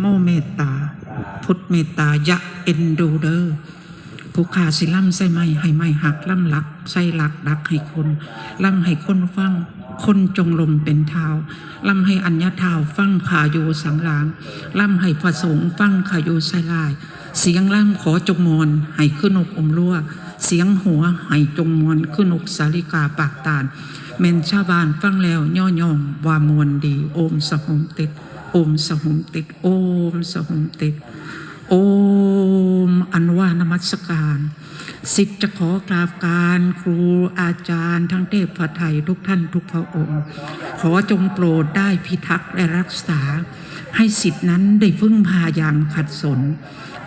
โมเมตตา พุทธเมตตายะเอ็นดูเดอร์ผู้ขาสิล่ำใส่ไม่ให้ไม่หักล่ำหลักใส่หลักดักให้คนล่ำให้คนฟังคนจงลมเป็นเท้าล่ำให้อัญญาเท้าฟังขาอยู่สังลางล่ำให้พระสงฆ์ฟังขาอยู่ใส่ลาย เสียงล่ำขอจงมอนให้ขึ้นอกอมรั่ว เสียงหัวให้จงมอนขึ้นอกสาลิกาปากตาลเมนชาวบ้านฟังแล้วย่อย่องว่ามวลดี โอมสหมติด โอมสหุมติด โอมสหุมติด โอมอันว่านมัสการสิทธิ์จะขอกราบการครูอาจารย์ทั้งเทพพระไทยทุกท่านทุกพระองค์ ขอจงโปรดได้พิทักษ์และรักษา ให้สิทธินั้นได้พึ่งพาอย่างขัดสน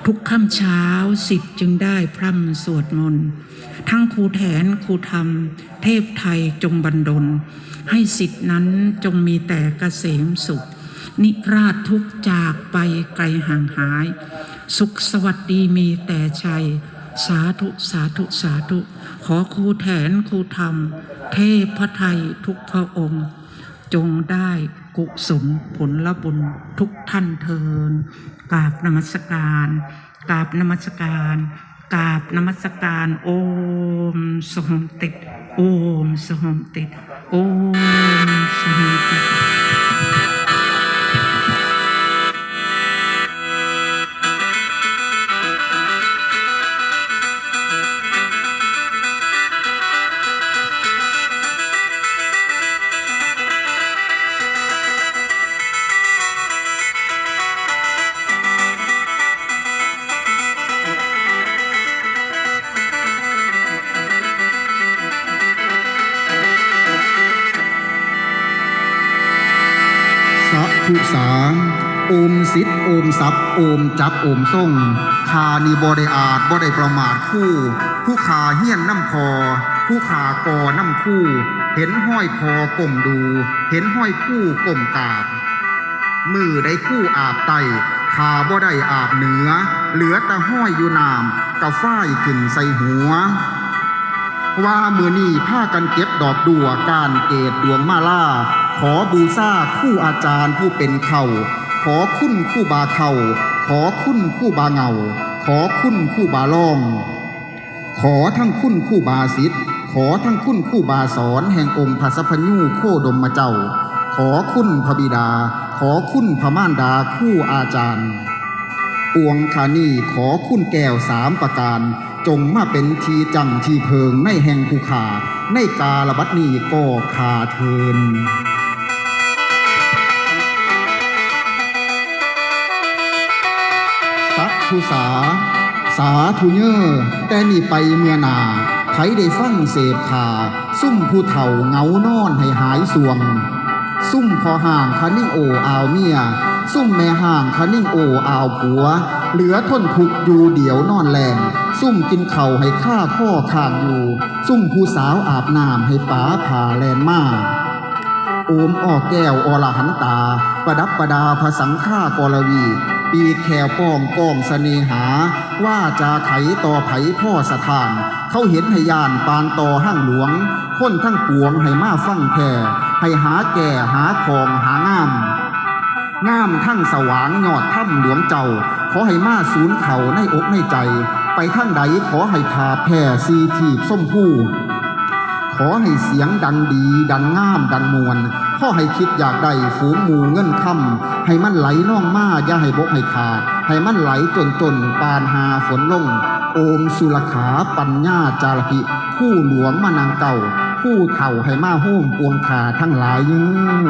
ทุกค่ำเช้าสิทธิ์จึงได้พร่ำสวดมนต์ทั้งครูแถนครูธรรม เทพไทยจงบันดล ให้สิทธินั้นจงมีแต่เกษมสุข นิราชทุกจากไปไกลห่างหาย สุขสวัสดีมีแต่ชัย สาธุสาธุสาธุ ขอครูแถนครูธรรม เทพพระไทยทุกพระองค์ จงได้ กุศลผลละบุญทุกท่านเทินกราบนมัสการกราบนมัสการกราบนมัสการโอมสหมติดโอมสหมติดโอมสหมติด สัพพุสาโอมสิทธิ์โอมสัพโอมจับโอมส่งคานีบริอาจบ่ได้ประมาทคู่ ผู้ขาเฮี้ยนน้ำพอผู้ขากอน้ำคู่ เห็นห้อยพอก้มดู เห็นห้อยคู่ก้มกาบ มือได้คู่อาบไตขาบ่ได้อาบเหนือ เหลือแต่ห้อยอยู่นามกับฝ้ายขึ้นใส่หัวว่ามือนี้ผ้ากันเก็บดอกดัวการเกตดวงมาล่า ขอบูซาคู่อาจารย์ผู้เป็นเขาขอคุณคู่บาเขาขอคุณคู่บาเงา ขอคุณคู่บาล่อง ขอทั้งคุณคู่บาสิทธิ์ขอทั้งคุณคู่บาสอนแห่งองค์พระสัพพญูโคดมมาเจ้า ขอคุณพระบิดา ขอคุณพระม่ารดาคู่อาจารย์ปวงคานีขอคุณแก้วสามประการ จงมาเป็นทีจังทีเพิงในแห่งภูขาในกาลบัดนี้ก็คาเทิน สัพพุสา สาธุเยอร์แต่นี่ไปเมื่อนาไผได้ฟังเสพขาซุ่มผู้เฒ่าเหงานอนให้หายสวง ซุ่มพอห่างคะนิ่งโออาวเมีย ซุ่มแม่ห่างคะนิ่งโออาวผัว เหลือทนทุกอยู่เดียวนอนแลงซุ่มกินเข่าให้ข้าข้อขางอยู่ ซุ่มผู้สาวอาบน้ำให้ป๋าผ่าแลนมาโอมอ้อแก้วอรหันตา ประดับประดาภาสังฆากรวี ปีแขวป้องก้องเสนหา ว่าจาไขต่อไผพ่อสถาน เขาเห็นให้ยานปานต่อห้างหลวง คนทั้งปวงให้มาฟังแค่ให้หาแก่หาของหางามงามทั้งสว่างยอดถ้ำหลวงเจ้า ขอให้มาศูนย์เขาในอกในใจ ไปทั้งใดขอให้พาแผ่ซีทีบส้มผู้ขอให้เสียงดังดีดังงามดังมวล พ่อให้คิดอยากได้ฝูงหมูเงินคำให้มันไหลน่องมาอย่าให้บกให้ขาดให้มันไหลจนจนปานหาฝนลง โอมสุรขาปัญญาจารกิคู่หลวงมานางเก่า คู่เถ่าให้มาโฮมปวงขาทั้งหลายยื้อ